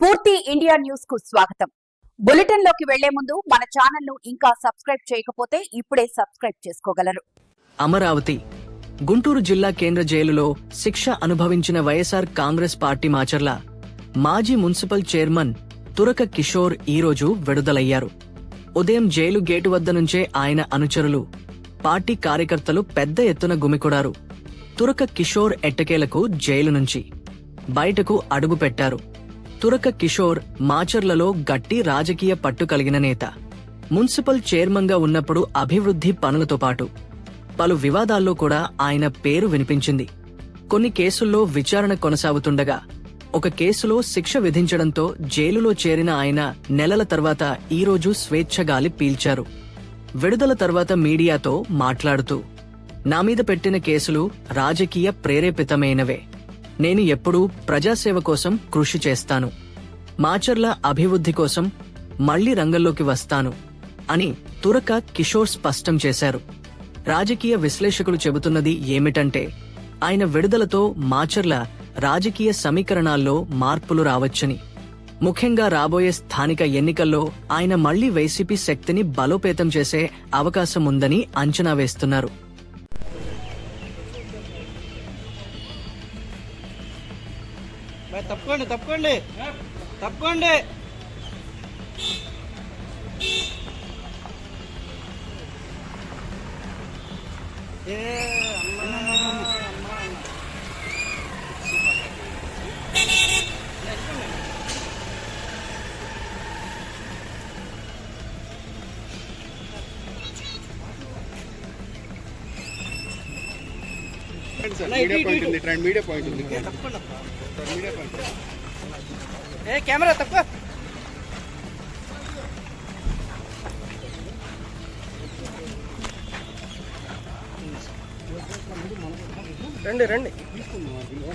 స్ఫూర్తి ఇండియా న్యూస్కు స్వాగతం. బులెటిన్లోకి వెళ్ళే ముందు మన ఛానల్ను ఇంకా సబ్స్క్రైబ్ చేయకపోతే ఇప్పుడే సబ్స్క్రైబ్ చేసుకోగలరు. అమరావతి గుంటూరు జిల్లా కేంద్ర జైలులో శిక్ష అనుభవించిన వైఎస్ఆర్ కాంగ్రెస్ పార్టీ మాచర్ల మాజీ మున్సిపల్ చైర్మన్ తురక కిషోర్ ఈరోజు విడుదలయ్యారు. ఉదయం జైలు గేటు వద్ద నుంచే ఆయన అనుచరులు పార్టీ కార్యకర్తలు పెద్ద ఎత్తున గుమికూడారు. తురక కిషోర్ ఎట్టకేలకు జైలు నుంచి బయటకు అడుగుపెట్టారు. తురక కిషోర్ మాచర్లలో గట్టి రాజకీయ పట్టు కలిగిన నేత. మున్సిపల్ చైర్మన్గా ఉన్నప్పుడు అభివృద్ధి పనులతో పాటు పలు వివాదాల్లో కూడా ఆయన పేరు వినిపించింది. కొన్ని కేసుల్లో విచారణ కొనసాగుతుండగా ఒక కేసులో శిక్ష విధించడంతో జైలులో చేరిన ఆయన నెలల తర్వాత ఈరోజు స్వేచ్ఛగాలి పీల్చారు. విడుదల తర్వాత మీడియాతో మాట్లాడుతూ నా మీద పెట్టిన కేసులు రాజకీయ ప్రేరేపితమైనవే. నేను ఎప్పుడూ ప్రజాసేవ కోసం కృషి చేస్తాను. మాచర్ల అభివృద్ధి కోసం మళ్ళీ రంగంలోకి వస్తాను అని తురక కిషోర్ స్పష్టం చేశారు. రాజకీయ విశ్లేషకులు చెబుతున్నది ఏమిటంటే ఆయన విడుదలతో మాచర్ల రాజకీయ సమీకరణాల్లో మార్పులు రావచ్చని. ముఖ్యంగా రాబోయే స్థానిక ఎన్నికల్లో ఆయన మళ్ళీ వైసీపీ శక్తిని బలోపేతం చేసే అవకాశం ఉందని అంచనా వేస్తున్నారు. బై తప్పుకోండి తప్పుకోండి. తప్పుకోండి. ఏ ఏ కెమెరా తక్కువ రండి రండి.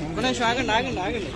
ఒక నిమిషం ఆగండి ఆగండి ఆగండి.